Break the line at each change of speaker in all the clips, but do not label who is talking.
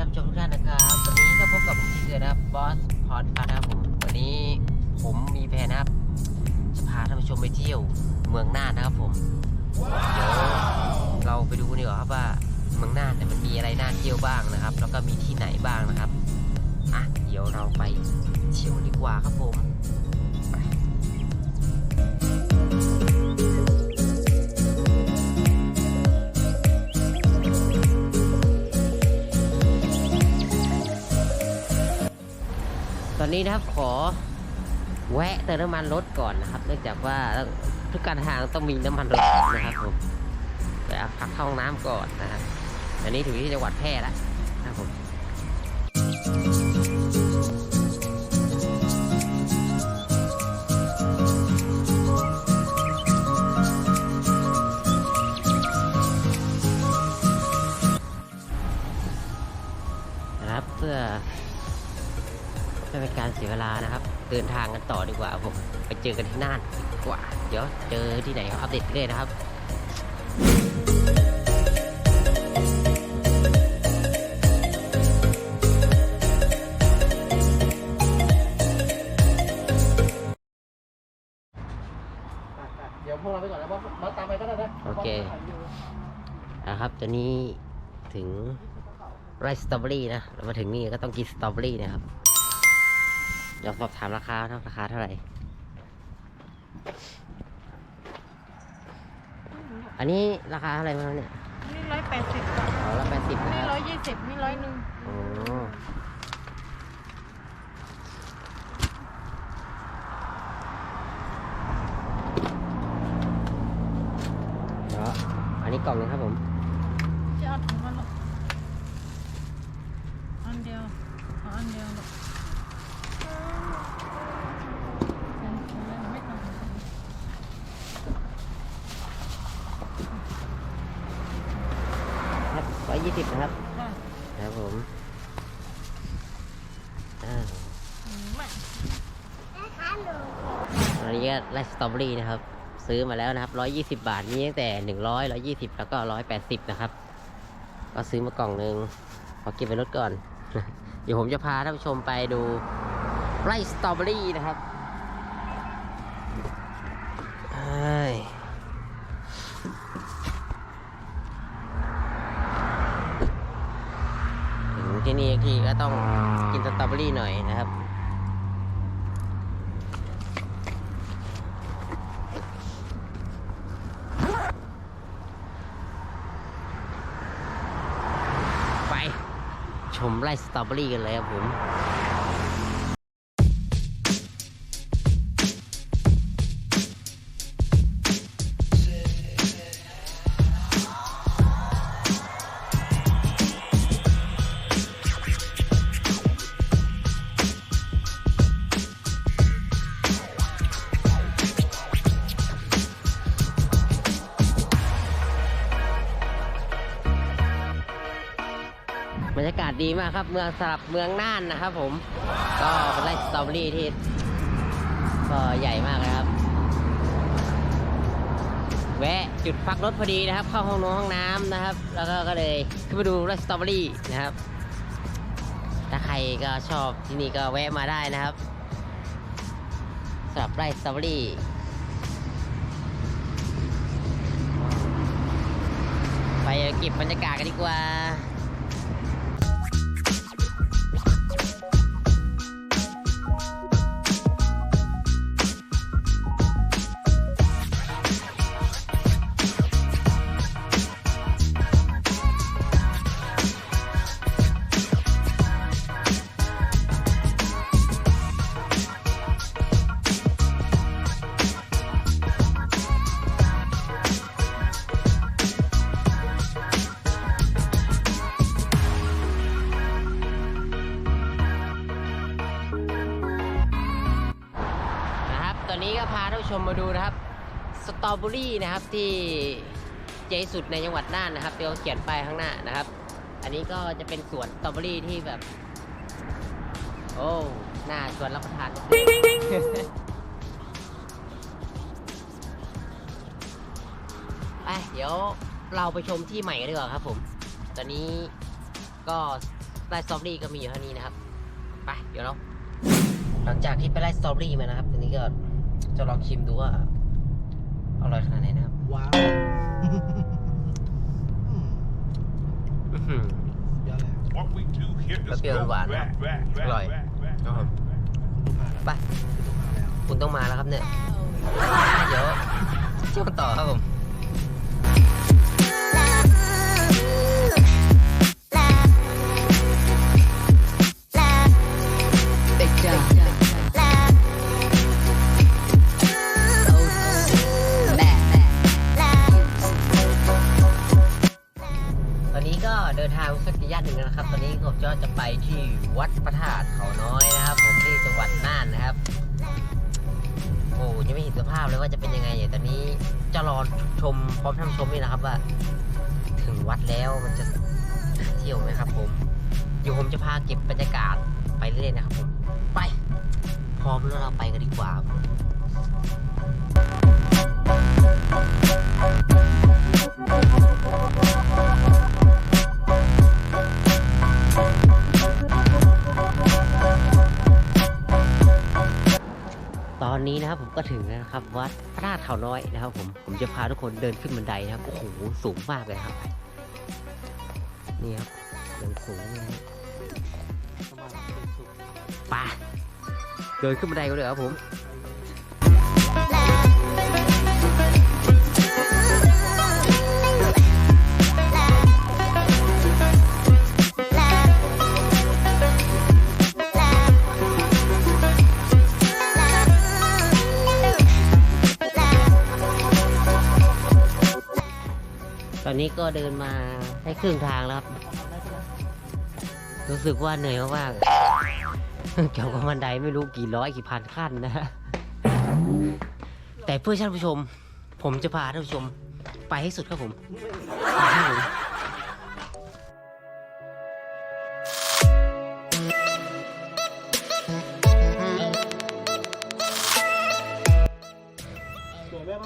ท่านผู้ชมทุกท่านนะครับ วันนี้ก็พบกับผมที่เกิดนะครับบอสพอดพานะครับผมวันนี้ผมมีแผนนะครับจะพาท่านผู้ชมไปเที่ยวเมืองน่านนะครับผมเดี๋ยวเราไปดูกันดีกว่าครับว่าเมืองน่านเนี่ยมันมีอะไรน่าเที่ยวบ้างนะครับ แล้วก็มีที่ไหนบ้างนะครับอะเดี๋ยวเราไปเที่ยวดีกว่าครับผม นนี้นะครับขอแวะเติมน้ำมันรถก่อนนะครับเนื่องจากว่าทุกการทางต้องมีน้ำมันรถนะครับผมไปพักห้องน้ำก่อนนะครับอันนี้ถึงที่จังหวัดแพร่แล้วนะครับผมนะครับเพื่อ ไม่เป็นการเสียเวลานะครับ เดินทางกันต่อดีกว่าผมไปเจอกันที่น่านดีกว่า เดี๋ยวเจอที่ไหนอัปเดตเลยนะครับ
เดี๋ยวพวกเราไปก่อนนะบอสบอสตามไปก็ได้นะ
โอเคนะครับตอนนี้ถึงไร่สตรอเบอรี่นะเรามาถึงนี่ก็ต้องกินสตรอเบอรี่นะครับ เดี๋ยวสอบถามราคานะราคาเท่าไหร่ อันนี้ราคาเท่าไหร่มาเนี่ย
นี่ร้อยแปดสิบ
อ๋อละแปดสิบนะ
นี่
ค
ร้
รั
อบยยี่สิบนี่ร้อยหนึ่ง
อ๋อเดี๋ยวอันนี้กล่องหนึงครับผม
จะเอาถุงมาหรอกอันเดียวเอาอันเดียวหรอกไม่ต้อง
ครับร้อ ยยี่สิบนะครับ
ค่ะ
ครับผมอ่า
ไม่
อันนี้ก็ไลฟ์สตรอเบอรี่นะครับ ซื้อมาแล้วนะครับร้อยยี่สิบาท มีตั้งแต่หนึ่งร้อยร้อยี่สิบแล้วก็ร้อยแปดสิบนะครับ ก็ซื้อมากล่องหนึ่งขอเก็บไปรถก่อน เดี๋ยวผมจะพาท่านผู้ชมไปดูไร่สตรอเบอรี่นะครับเอ้ยถึง ที่นี่อีกทีก็ต้องกินสตรอเบอรี่หน่อยนะครับ ไป ชมไร่สตรอเบอรี่กันเลยครับผม รรยากาศดีมากครับ เมืองสลับเมืองน่านนะครับผม ก็เป็นไร่สตรอเบอรี่ที่ก็ใหญ่มากเลยครับ แวะจุดพักรถพอดีนะครับ เข้าห้องน้ำห้องน้ำนะครับ แล้วก็ก็เลยขึ้นมาดูไร่สตรอเบอรี่นะครับ ถ้าใครก็ชอบที่นี่ก็แวะมาได้นะครับสำหรับไร่สตรอเบอรี่ไปเก็บบรรยากาศกันดีกว่า มาดูนะครับสตรอเบอรี่นะครับที่ใหญ่สุดในจังหวัดน่านนะครับเดี๋ยวเขียนไปข้างหน้านะครับ อันนี้ก็จะเป็นสวนสตรอเบอรี่ที่แบบ โอ้หน่าชวนรับประทานไปเดี๋ยวเราไปชมที่ใหม่กันดีกว่าครับผม ตอนนี้ก็ไล่สตรอเบอรี่ก็มีอยู่เท่านี้นะครับ ไปเดี๋ยวเราหลังจากที่ไปไล่สตรอเบอรี่มานะครับทีนี้ก็ จะลองชิมดูว่าอร่อยขนาดไหนนะครับ
ว้าว
อื้อหือ
ยอดเลย
What we do here is
เปรี้ยวหวานครับอร่อยครับผมไปคุณต้องมาแล้วครับเนี่ย เดี๋ยวเที่ยวกันต่อครับผม วัดพระธาตุเขาน้อยนะครับ ผมที่จังหวัดน่านนะครับ โอ้ยังไม่เห็นสภาพเลยว่าจะเป็นยังไงเดี๋ยวตอนนี้จะรอชมพร้อมท่านชมนี่นะครับว่า ถึงวัดแล้วมันจะเที่ยวไหมครับ ผมเดี๋ยวผมจะพาเก็บบรรยากาศไปเรื่อยๆนะครับ ผมไปพร้อมแล้วเราไปกันดีกว่า นนี้นะครับผมก็ถึงแล้วนะครับวัดพระธาตุเขาน้อยนะครับ ผมผมจะพาทุกคนเดินขึ้นบันไดนะครับโอ้โหสูงมากเลยครับนี่ครับเดินสูงเลยนะไปเดินขึ้นบันไดกันเลยครับผม อนนี้ก็เดินมาให้ครึ่งทางแล้วครับ รู้สึกว่าเหนื่อยมากๆเกี่ยวกับบันไดไม่รู้กี่ร้อยกี่พันขั้นนะฮะแต่เพื่อท่านผู้ชม ผมจะพาท่านผู้ชม ไปให้สุดครับผม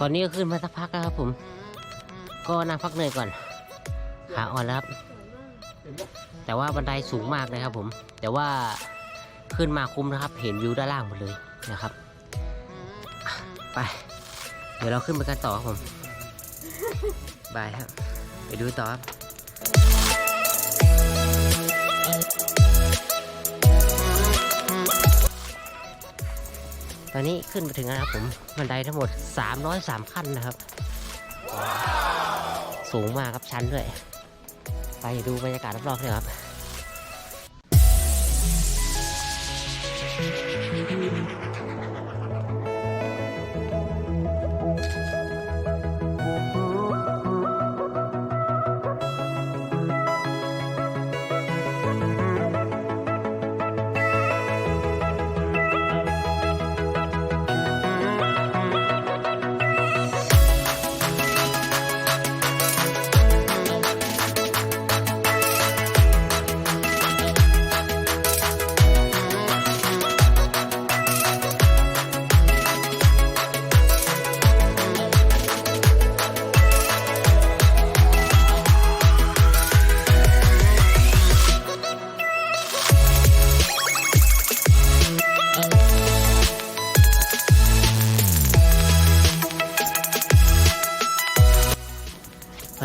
ตอนนี้ก็ขึ้นมาสักพักแล้วครับผม ก็นั่งพักเหนื่อยก่อน ขาอ่อนแล้วครับ แต่ว่าบันไดสูงมากนะครับผม แต่ว่าขึ้นมาคุ้มนะครับ เห็นวิวด้านล่างหมดเลยนะครับ ไป เดี๋ยวเราขึ้นไปกันต่อครับผม บายครับ ไปดูต่อครับตอนนี้ขึ้นไปถึงแล้วนะครับผมบันไดทั้งหมด 303 ขั้นนะครับ สูงมากครับชันด้วย ไปดูบรรยากาศรอบๆเลยครับ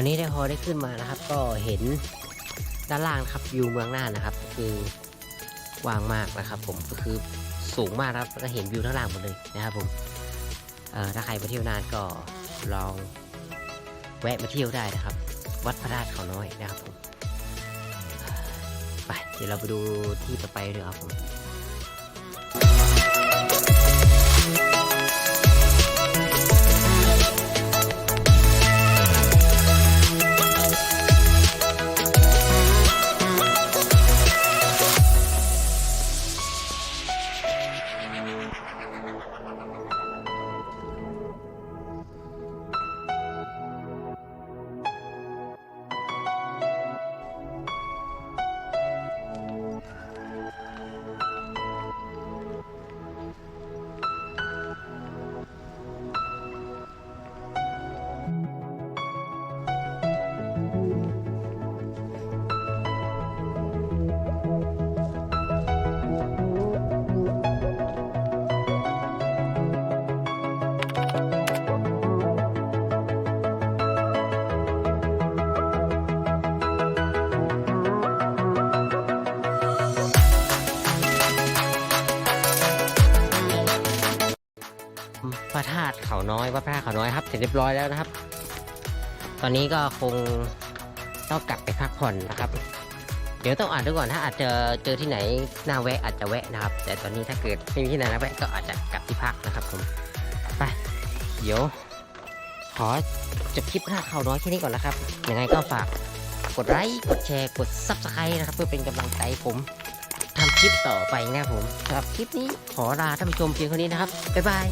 วันนี้ได้พอได้ขึ้นมานะครับ ก็เห็นด้านล่างครับวิวเมืองน่านนะครับ คือกว้างมากนะครับ ผมก็คือสูงมากครับก็เห็นวิวทั้างล่างหมดเลยนะครับผมถ้าใครมาเที่ยวนานก็ลองแวะมาเที่ยวได้นะครับ วัดพระธาตุเขาน้อยนะครับผมไปเดี๋ยวเราไปดูที่ต่อไปเลยครับผม
ระธาตุ
เขาน้อยวัดพระธาตุเขาน้อยครับ เสร็จเรียบร้อยแล้วนะครับ ตอนนี้ก็คงต้องกลับไปพักผ่อนนะครับ เดี๋ยวต้องอ่านดูก่อนถ้าอาจจะเจอที่ไหนน่าแวะอาจจะแวะนะครับ แต่ตอนนี้ถ้าเกิดไม่มีที่ไหนน่าแวะก็อาจจะกลับที่พักนะครับผมไปเดี๋ยวขอจบคลิปพระธาตุเขาน้อยแค่นี้ก่อนนะครับ ยังไงก็ฝากกดไลค์ กดแชร์ กด subscribe นะครับ เพื่อเป็นกำลังใจผมทำคลิปต่อไปนะครับผมสำหรับคลิปนี้ขอลาท่านผู้ชมเพียงเท่านี้นะครับ บ๊ายบาย